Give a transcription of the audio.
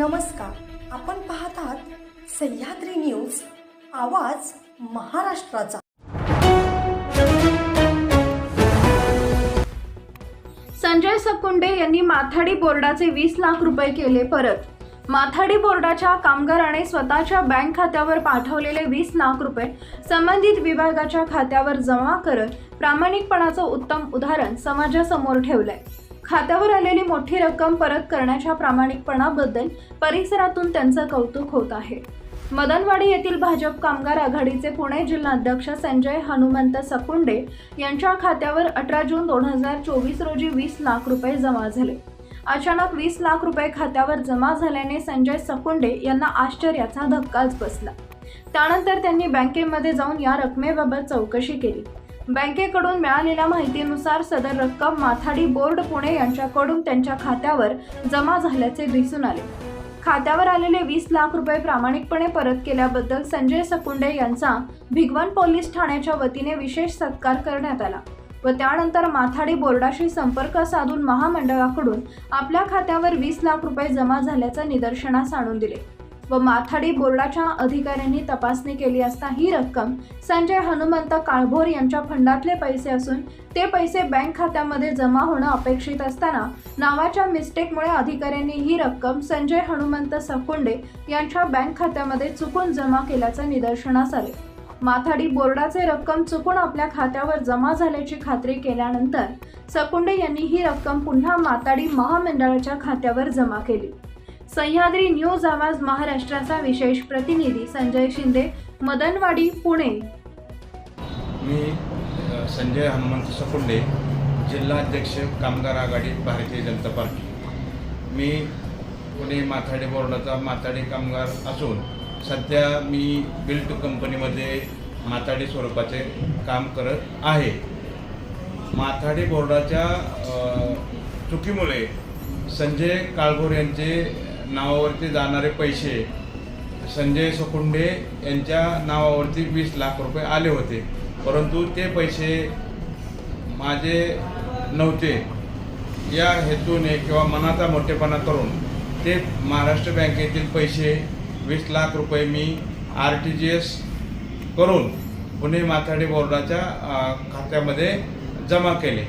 नमस्कार. आपण पाहत आहात सह्याद्री न्यूज आवाज महाराष्ट्राचा. संजय सकुंडे यांनी माथाडी बोर्डाचे वीस लाख रुपये केले परत. माथाडी बोर्डाच्या कामगाराने स्वतःच्या बँक खात्यावर पाठवलेले वीस लाख रुपये संबंधित विभागाच्या खात्यावर जमा करत प्रामाणिकपणाचं उत्तम उदाहरण समाजासमोर ठेवलंय. खात्यावर आलेली मोठी रक्कम परत करण्याच्या प्रामाणिकपणाबद्दल परिसरातून त्यांचं कौतुक होत आहे. मदनवाडी येथील भाजप कामगार आघाडीचे पुणे जिल्हाध्यक्ष संजय हनुमंत सकुंडे यांच्या खात्यावर अठरा जून दोन हजार चोवीस रोजी वीस लाख रुपये जमा झाले. अचानक वीस लाख रुपये खात्यावर जमा झाल्याने संजय सकुंडे यांना आश्चर्याचा धक्काच बसला. त्यानंतर त्यांनी बँकेमध्ये जाऊन या रकमेबाबत चौकशी केली. बँकेकडून मिळालेल्या माहितीनुसार सदर रक्कम माथाडी बोर्ड पुणे यांच्याकडून त्यांच्या खात्यावर जमा झाल्याचे दिसून आले. खात्यावर आलेले वीस लाख रुपये प्रामाणिकपणे परत केल्याबद्दल संजय सकुंडे यांचा भिगवण पोलीस ठाण्याच्या वतीने विशेष सत्कार करण्यात आला व त्यानंतर माथाडी बोर्डाशी संपर्क साधून महामंडळाकडून आपल्या खात्यावर वीस लाख रुपये जमा झाल्याचं निदर्शनास आणून दिले. व माथाडी बोर्डाच्या अधिकाऱ्यांनी तपासणी केली असता ही रक्कम संजय हनुमंत काळभोर यांच्या फंडातले पैसे असून ते पैसे बँक खात्यामध्ये जमा होणं अपेक्षित असताना नावाच्या मिस्टेकमुळे अधिकाऱ्यांनी ही रक्कम संजय हनुमंत सकुंडे यांच्या बँक खात्यामध्ये चुकून जमा केल्याचं निदर्शनास आले. माथाडी बोर्डाचे रक्कम चुकून आपल्या खात्यावर जमा झाल्याची खात्री केल्यानंतर सकुंडे यांनी ही रक्कम पुन्हा माथाडी महामंडळाच्या खात्यावर जमा केली. सह्याद्री न्यूज आवाज महाराष्ट्राचा विशेष प्रतिनिधी संजय शिंदे मदनवाडी पुणे. मी संजय हनुमंत सकुंडे जिल्हाध्यक्ष कामगार आघाडी भारतीय जनता पार्टी. मी पुणे माथाडे बोर्डाचा माथाडे कामगार असून सध्या मी बिल्ट कंपनीमध्ये माथाडे स्वरूपाचे काम करत आहे. माथाडे बोर्डाच्या चुकीमुळे संजय काळभोर यांचे नावावरती जाणारे पैसे. संजय सकुंडे यांच्या नावावरती वीस लाख रुपये आले होते. परंतु ते पैसे माझे नव्हते. या हेतूने किंवा मनाचा मोठेपणा करून ते महाराष्ट्र बँकेतील पैसे वीस लाख रुपये मी आर टी जी एस करून पुणे माथाडी बोर्डाच्या खात्यामध्ये जमा केले.